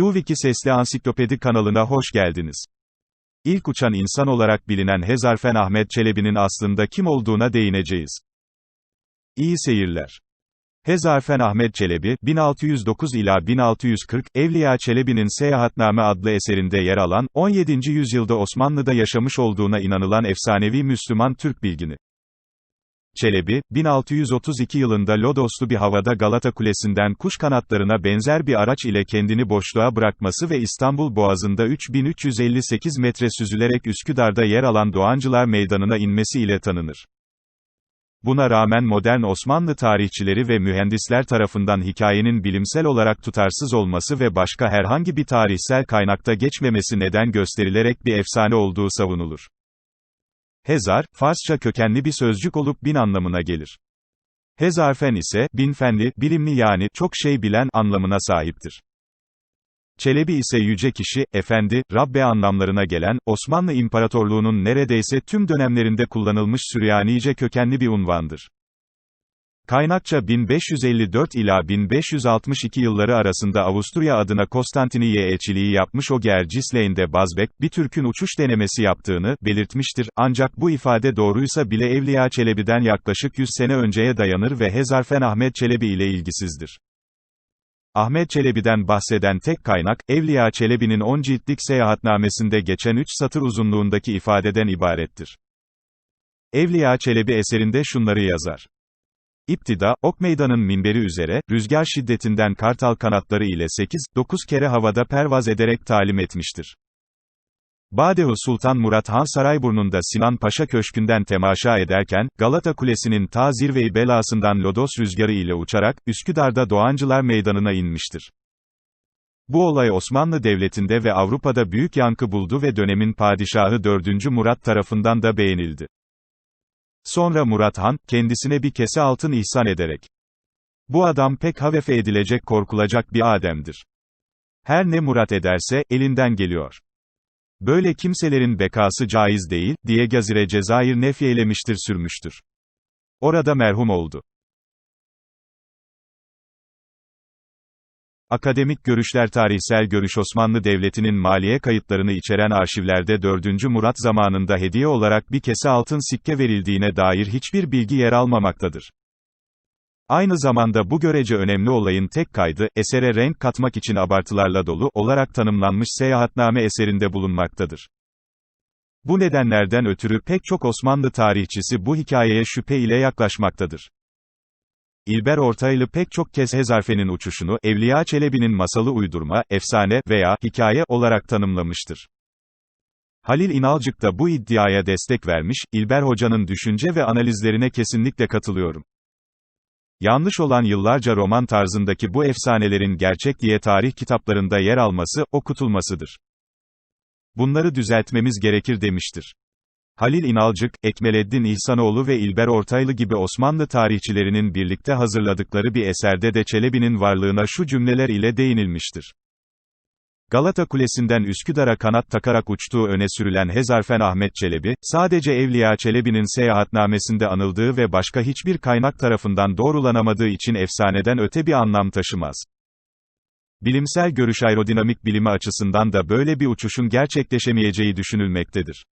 U-Wiki Sesli Ansiklopedi kanalına hoş geldiniz. İlk uçan insan olarak bilinen Hezarfen Ahmet Çelebi'nin aslında kim olduğuna değineceğiz. İyi seyirler. Hezarfen Ahmet Çelebi, 1609 ila 1640, Evliya Çelebi'nin Seyahatname adlı eserinde yer alan, 17. yüzyılda Osmanlı'da yaşamış olduğuna inanılan efsanevi Müslüman Türk bilgini. Çelebi, 1632 yılında Lodoslu bir havada Galata Kulesi'nden kuş kanatlarına benzer bir araç ile kendini boşluğa bırakması ve İstanbul Boğazı'nda 3358 metre süzülerek Üsküdar'da yer alan Doğancılar Meydanı'na inmesi ile tanınır. Buna rağmen modern Osmanlı tarihçileri ve mühendisler tarafından hikayenin bilimsel olarak tutarsız olması ve başka herhangi bir tarihsel kaynakta geçmemesi neden gösterilerek bir efsane olduğu savunulur. Hezar, Farsça kökenli bir sözcük olup bin anlamına gelir. Hezarfen ise, binfenli, bilimli yani, çok şey bilen anlamına sahiptir. Çelebi ise yüce kişi, efendi, Rabbe anlamlarına gelen, Osmanlı İmparatorluğu'nun neredeyse tüm dönemlerinde kullanılmış Süryanice kökenli bir unvandır. Kaynakça 1554 ila 1562 yılları arasında Avusturya adına Konstantiniye elçiliği yapmış Oger Cisley'inde Bazbek, bir Türk'ün uçuş denemesi yaptığını belirtmiştir, ancak bu ifade doğruysa bile Evliya Çelebi'den yaklaşık 100 sene önceye dayanır ve Hezarfen Ahmet Çelebi ile ilgisizdir. Ahmet Çelebi'den bahseden tek kaynak, Evliya Çelebi'nin 10 ciltlik seyahatnamesinde geçen 3 satır uzunluğundaki ifadeden ibarettir. Evliya Çelebi eserinde şunları yazar. İptida, ok meydanın minberi üzere, rüzgar şiddetinden kartal kanatları ile 8-9 kere havada pervaz ederek talim etmiştir. Badehu Sultan Murat Han Sarayburnu'nda Sinan Paşa Köşkü'nden temaşa ederken, Galata Kulesi'nin ta zirveyi belasından Lodos rüzgarı ile uçarak, Üsküdar'da Doğancılar Meydanı'na inmiştir. Bu olay Osmanlı Devleti'nde ve Avrupa'da büyük yankı buldu ve dönemin padişahı 4. Murat tarafından da beğenildi. Sonra Murat Han, kendisine bir kese altın ihsan ederek, bu adam pek havefe edilecek korkulacak bir ademdir. Her ne Murat ederse, elinden geliyor. Böyle kimselerin bekası caiz değil, diye Gazire Cezayir nefyelemiştir sürmüştür. Orada merhum oldu. Akademik görüşler Tarihsel görüş Osmanlı Devleti'nin maliye kayıtlarını içeren arşivlerde 4. Murat zamanında hediye olarak bir kese altın sikke verildiğine dair hiçbir bilgi yer almamaktadır. Aynı zamanda bu görece önemli olayın tek kaydı, esere renk katmak için abartılarla dolu olarak tanımlanmış seyahatname eserinde bulunmaktadır. Bu nedenlerden ötürü pek çok Osmanlı tarihçisi bu hikayeye şüphe ile yaklaşmaktadır. İlber Ortaylı pek çok kez Hezarfen'in uçuşunu, Evliya Çelebi'nin masalı uydurma, efsane veya hikaye olarak tanımlamıştır. Halil İnalcık da bu iddiaya destek vermiş, İlber Hoca'nın düşünce ve analizlerine kesinlikle katılıyorum. Yanlış olan yıllarca roman tarzındaki bu efsanelerin gerçek diye tarih kitaplarında yer alması, okutulmasıdır. Bunları düzeltmemiz gerekir demiştir. Halil İnalcık, Ekmeleddin İhsanoğlu ve İlber Ortaylı gibi Osmanlı tarihçilerinin birlikte hazırladıkları bir eserde de Çelebi'nin varlığına şu cümleler ile değinilmiştir. Galata Kulesi'nden Üsküdar'a kanat takarak uçtuğu öne sürülen Hezarfen Ahmet Çelebi, sadece Evliya Çelebi'nin seyahatnamesinde anıldığı ve başka hiçbir kaynak tarafından doğrulanamadığı için efsaneden öte bir anlam taşımaz. Bilimsel görüş aerodinamik bilimi açısından da böyle bir uçuşun gerçekleşemeyeceği düşünülmektedir.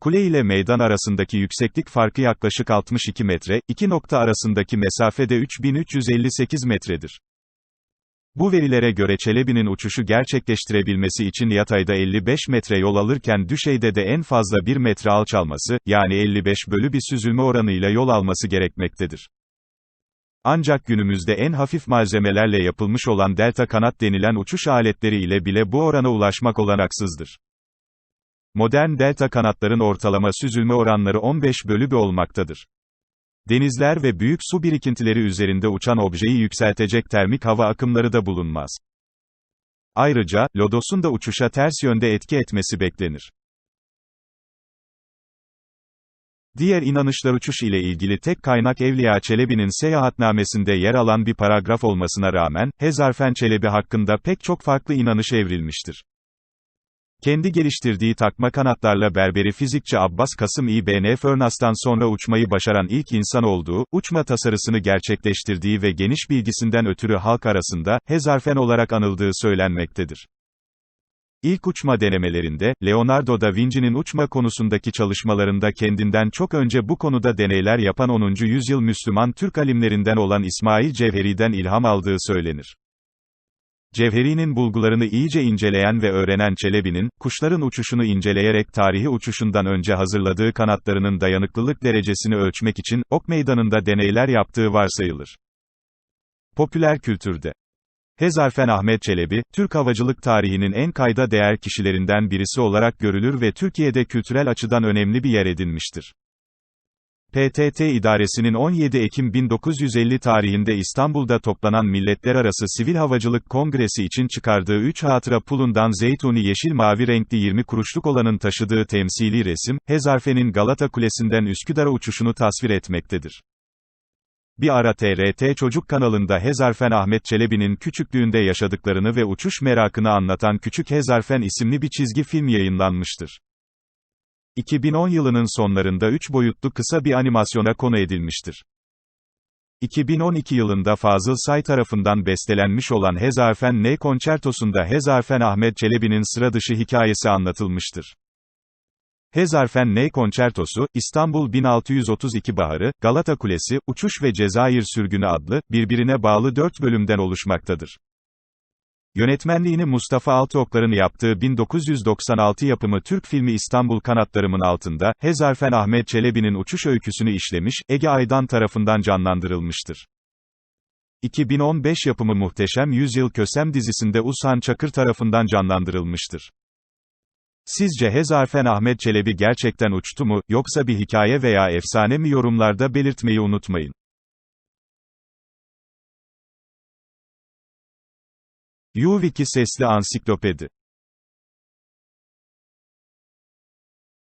Kule ile meydan arasındaki yükseklik farkı yaklaşık 62 metre, iki nokta arasındaki mesafe de 3358 metredir. Bu verilere göre Çelebi'nin uçuşu gerçekleştirebilmesi için yatayda 55 metre yol alırken düşeyde de en fazla 1 metre alçalması, yani 55 bölü bir süzülme oranıyla yol alması gerekmektedir. Ancak günümüzde en hafif malzemelerle yapılmış olan delta kanat denilen uçuş aletleri ile bile bu orana ulaşmak olanaksızdır. Modern delta kanatların ortalama süzülme oranları 15 bölü 1 olmaktadır. Denizler ve büyük su birikintileri üzerinde uçan objeyi yükseltecek termik hava akımları da bulunmaz. Ayrıca, lodosun da uçuşa ters yönde etki etmesi beklenir. Diğer inanışlar uçuş ile ilgili tek kaynak Evliya Çelebi'nin seyahatnamesinde yer alan bir paragraf olmasına rağmen, Hezarfen Çelebi hakkında pek çok farklı inanış evrilmiştir. Kendi geliştirdiği takma kanatlarla berberi fizikçi Abbas Kasım İBN Furnas'tan sonra uçmayı başaran ilk insan olduğu, uçma tasarısını gerçekleştirdiği ve geniş bilgisinden ötürü halk arasında, Hezarfen olarak anıldığı söylenmektedir. İlk uçma denemelerinde, Leonardo da Vinci'nin uçma konusundaki çalışmalarında kendinden çok önce bu konuda deneyler yapan 10. yüzyıl Müslüman Türk alimlerinden olan İsmail Cevheri'den ilham aldığı söylenir. Cevheri'nin bulgularını iyice inceleyen ve öğrenen Çelebi'nin, kuşların uçuşunu inceleyerek tarihi uçuşundan önce hazırladığı kanatlarının dayanıklılık derecesini ölçmek için, ok meydanında deneyler yaptığı varsayılır. Popüler kültürde Hezarfen Ahmet Çelebi, Türk havacılık tarihinin en kayda değer kişilerinden birisi olarak görülür ve Türkiye'de kültürel açıdan önemli bir yer edinmiştir. PTT İdaresi'nin 17 Ekim 1950 tarihinde İstanbul'da toplanan Milletler Arası Sivil Havacılık Kongresi için çıkardığı 3 hatıra pulundan zeytuni yeşil mavi renkli 20 kuruşluk olanın taşıdığı temsili resim, Hezarfen'in Galata Kulesi'nden Üsküdar'a uçuşunu tasvir etmektedir. Bir ara TRT Çocuk kanalında Hezarfen Ahmet Çelebi'nin küçüklüğünde yaşadıklarını ve uçuş merakını anlatan Küçük Hezarfen isimli bir çizgi film yayınlanmıştır. 2010 yılının sonlarında 3 boyutlu kısa bir animasyona konu edilmiştir. 2012 yılında Fazıl Say tarafından bestelenmiş olan Hezarfen N konçertosunda Hezarfen Ahmet Çelebi'nin sıradışı hikayesi anlatılmıştır. Hezarfen N konçertosu, İstanbul 1632 Baharı, Galata Kulesi, Uçuş ve Cezayir Sürgünü adlı, birbirine bağlı dört bölümden oluşmaktadır. Yönetmenliğini Mustafa Altıoklar'ın yaptığı 1996 yapımı Türk filmi İstanbul Kanatlarımın Altında, Hezarfen Ahmet Çelebi'nin uçuş öyküsünü işlemiş, Ege Aydan tarafından canlandırılmıştır. 2015 yapımı Muhteşem Yüzyıl Kösem dizisinde Ushan Çakır tarafından canlandırılmıştır. Sizce Hezarfen Ahmet Çelebi gerçekten uçtu mu, yoksa bir hikaye veya efsane mi yorumlarda belirtmeyi unutmayın. Yuviki Sesli Ansiklopedi